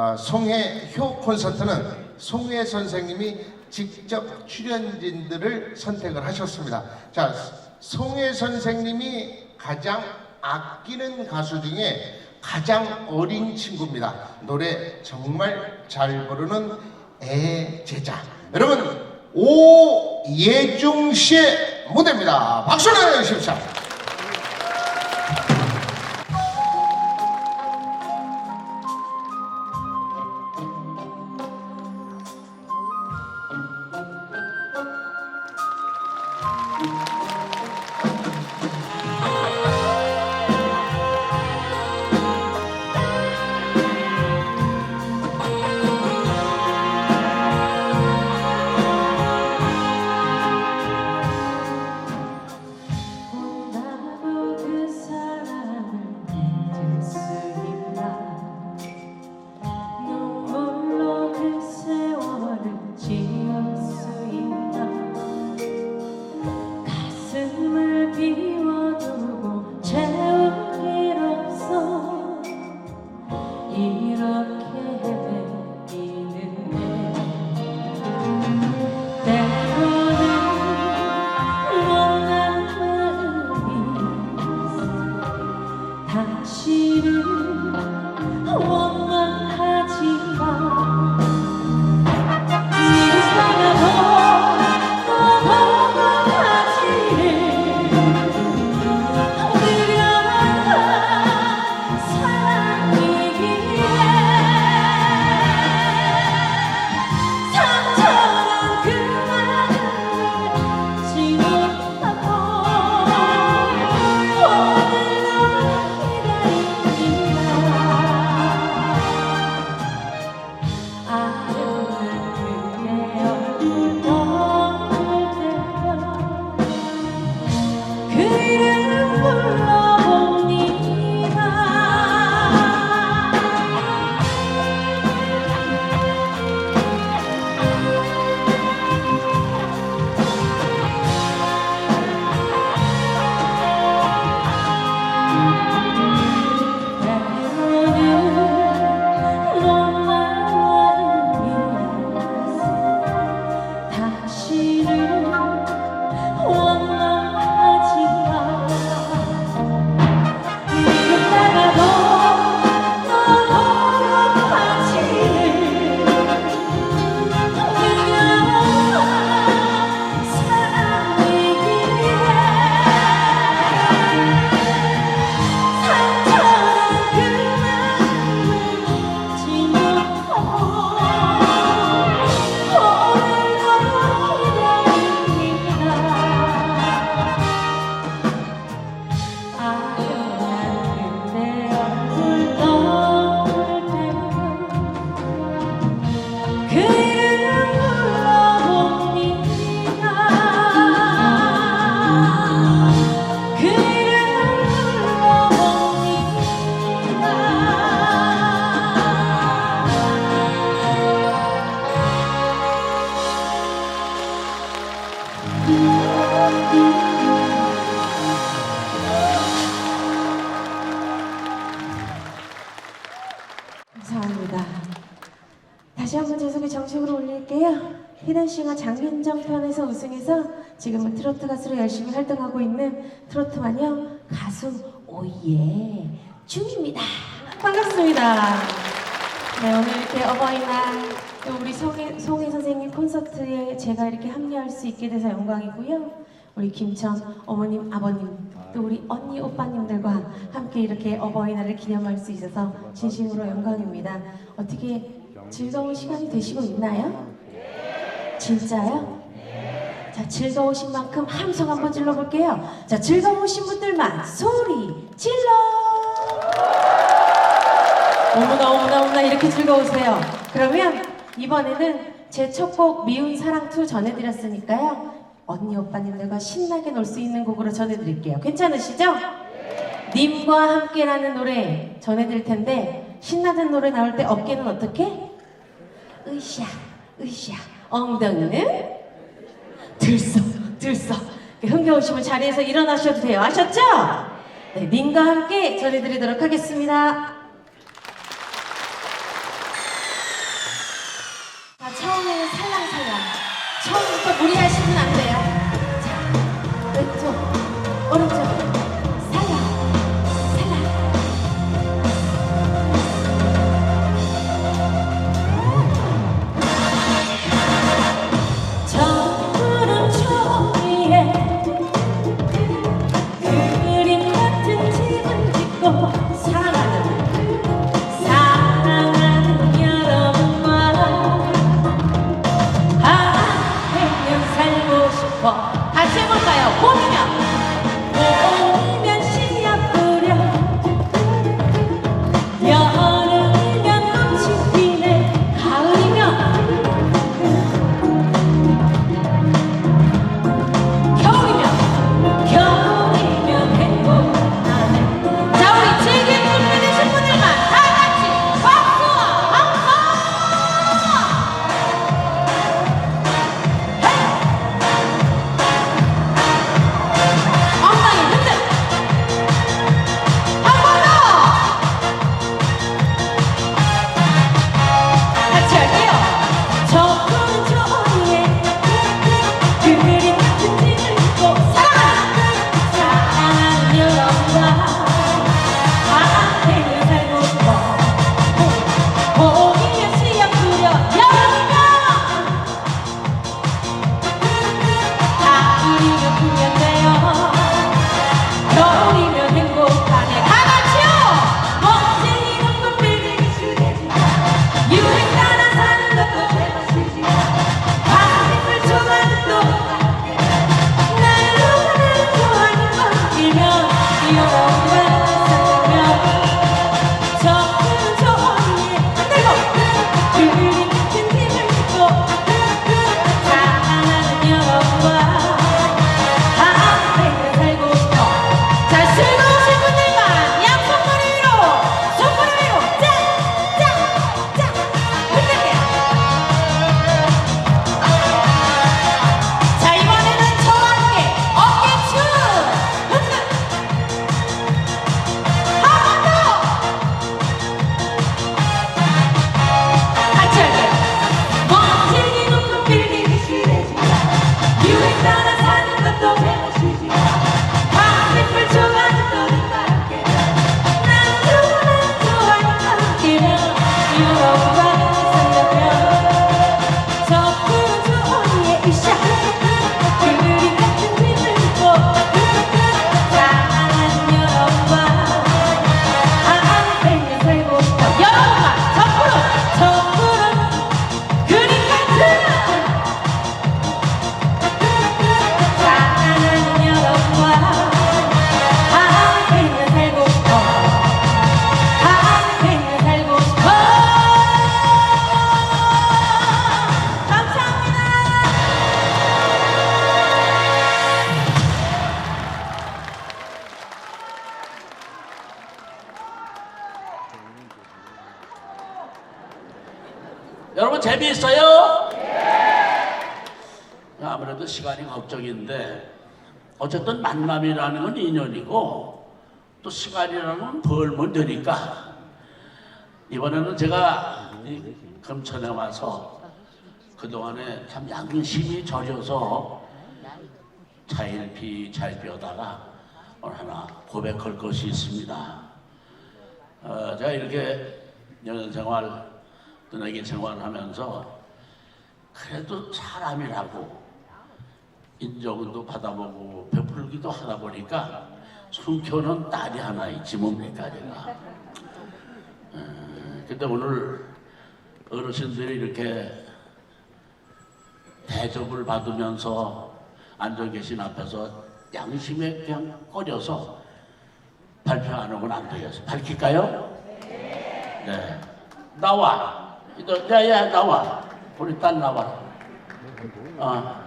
어, 송혜효 콘서트는 송혜 선생님이 직접 출연진들을 선택을 하셨습니다. 자, 송혜 선생님이 가장 아끼는 가수 중에 가장 어린 친구입니다. 노래 정말 잘 부르는 애제자. 여러분 오예중 씨의 무대입니다. 박수 내주십시오. 정식으로 올릴게요. 히든싱어 장윤정 편에서 우승해서 지금은 트로트 가수로 열심히 활동하고 있는 트로트 마녀 가수 오예 중입니다. 반갑습니다. 네, 오늘 이렇게 어버이날 또 우리 송혜, 송혜 선생님 콘서트에 제가 이렇게 합류할 수 있게 돼서 영광이고요. 우리 김천 어머님, 아버님, 또 우리 언니, 오빠님들과 함께 이렇게 어버이날을 기념할 수 있어서 진심으로 영광입니다. 어떻게 즐거운 시간이 되시고 있나요? 진짜요? 자, 즐거우신 만큼 함성 한번 질러볼게요. 자, 즐거우신 분들만 소리 질러! 어머나 어머나 어머나 이렇게 즐거우세요. 그러면 이번에는 제 첫 곡 미운 사랑 2 전해드렸으니까요. 언니 오빠님들과 신나게 놀 수 있는 곡으로 전해드릴게요. 괜찮으시죠? 님과 함께라는 노래 전해드릴 텐데 신나는 노래 나올 때 어깨는 어떻게? 으쌰 으쌰 엉덩이는 들썩 들썩 흥겨우시면 자리에서 일어나셔도 돼요. 아셨죠? 네, 님과 함께 전해드리도록 하겠습니다. 아무래도 시간이 걱정인데 어쨌든 만남이라는 건 인연이고 또 시간이라는 건 벌면 되니까 이번에는 제가 이 금천에 와서 그동안에 참 양심이 저려서 차일피 잘 피우다가 오늘 하나 고백할 것이 있습니다. 어, 제가 이렇게 연연 생활, 떠나기 생활하면서 그래도 사람이라고 인정도 받아보고 베풀기도 하다 보니까 숨겨놓은 딸이 하나 있지 뭡니까 제가. 어, 근데 오늘 어르신들이 이렇게 대접을 받으면서 앉아 계신 앞에서 양심에 그냥 꺼려서 발표 안 하고는 안 되겠어. 밝힐까요? 네. 나와. 너, 야, 야, 나와. 우리 딸 나와. 어.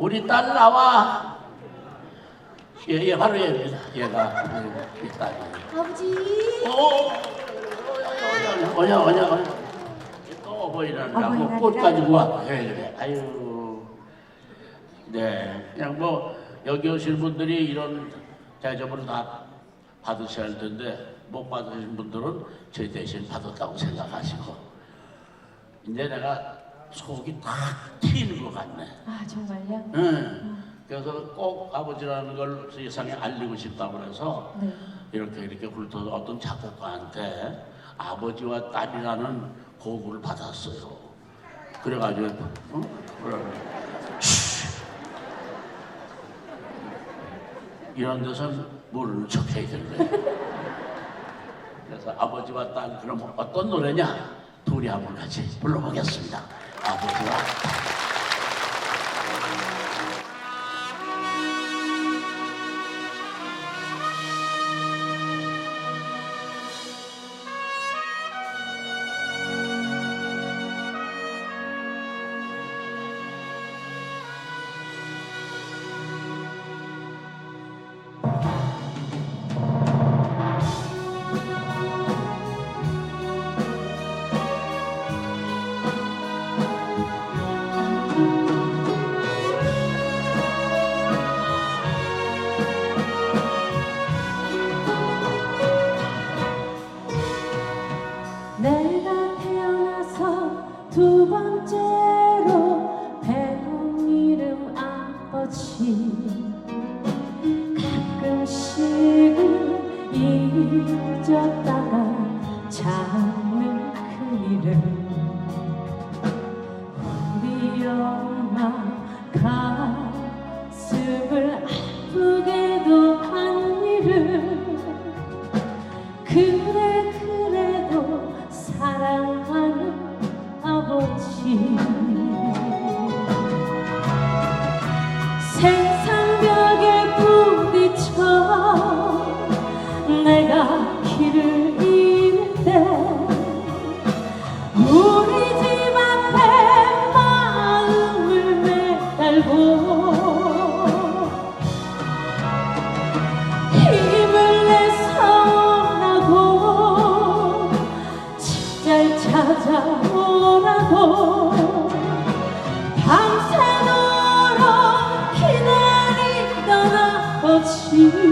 우리 딸 나와. 얘, 얘 바로 얘, 얘가 이 딸이. 아버지 오, 어냐, 어냐, 어냐. 또 어버이날이라고 어버이날이라. 꽃 가지고 와. 예, 그래. 아유. 네. 그냥 뭐, 여기 오신 분들이 이런 대접을 다 받으셔야 할 텐데, 못 받으신 분들은 저희 대신 받았다고 생각하시고. 이제 내가 속이 탁 트이는 것 같네. 아 정말요? 응. 그래서 꼭 아버지라는 걸 세상에 알리고 싶다고 그래서 네. 이렇게 이렇게 훑어서 어떤 작곡가한테 아버지와 딸이라는 고구를 받았어요. 그래가지고 어? 그래. 쉿. 이런 데선 모르는 척 해야 되는 거예요. 그래서 아버지와 딸 그럼 어떤 노래냐? 둘이 한번 같이 불러보겠습니다. 아 take 지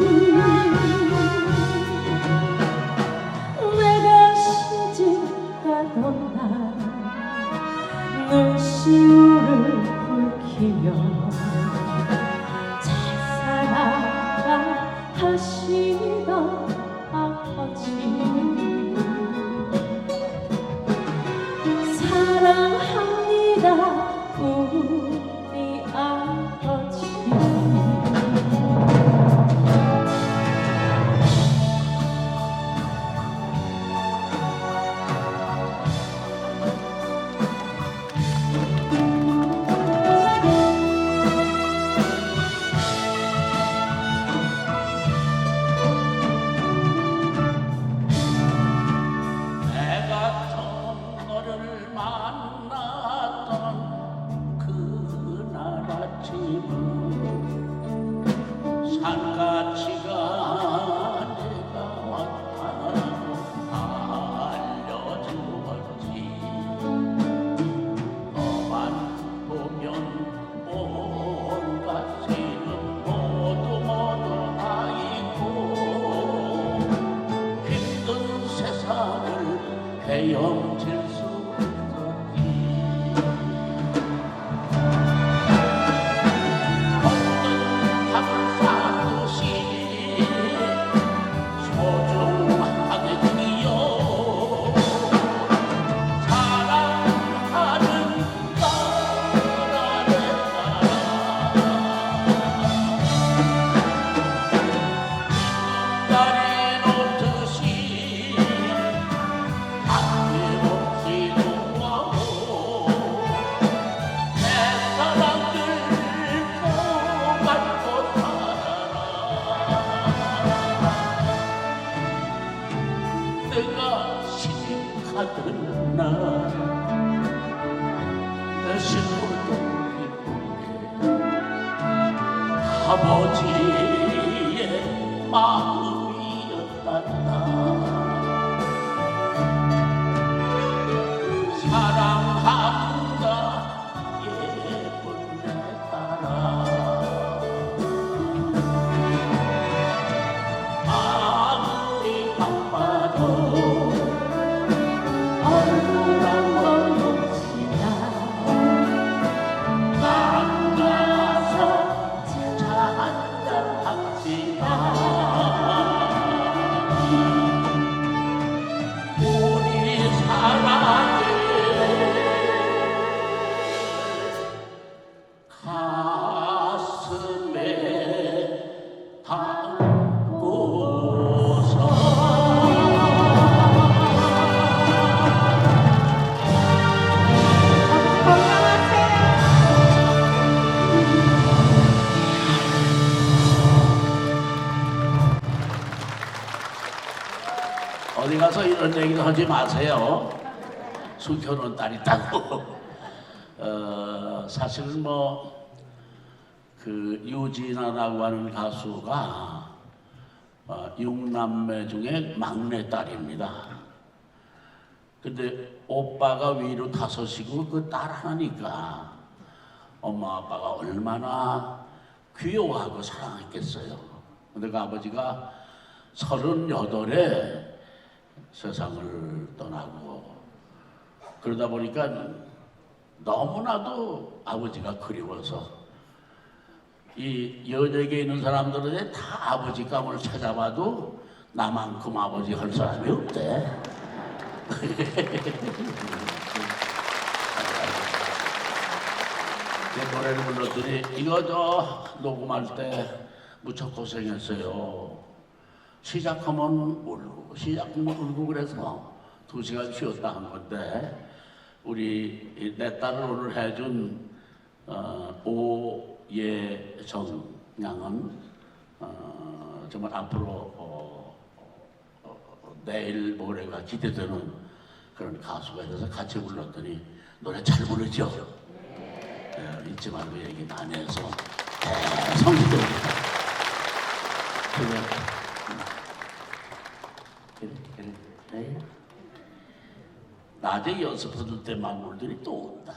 아버지의 마음 oh 어디 가서 이런 얘기도 하지 마세요. 수교는 딸 있다고. 어, 사실 뭐그 유진아라고 하는 가수가 어, 육남매 중에 막내 딸입니다. 근데 오빠가 위로 다섯이고 그 딸 하나니까 엄마 아빠가 얼마나 귀여워하고 사랑했겠어요. 근데 그 아버지가 서른여덟에 세상을 떠나고 그러다 보니까 너무나도 아버지가 그리워서 이 연예계에 있는 사람들은 다 아버지 감을 찾아봐도 나만큼 아버지 할 사람이 없대. 제 노래를 불렀더니 이거 저 녹음할 때 무척 고생했어요. 시작하면 울고 시작하면 울고 그래서 두 시간 쉬었다 한 건데 우리 이내 딸을 오늘 해준 어, 오예정 양은 어, 정말 앞으로 어, 어, 내일 모레가 기대되는 그런 가수가 돼서 같이 불렀더니 노래 잘 부르죠. 예, 잊지 말고 얘기 많이 해서 성기입니다 그래. 그래, 그래. 네. 낮에 연습해줄 때만 물들이 또 온다.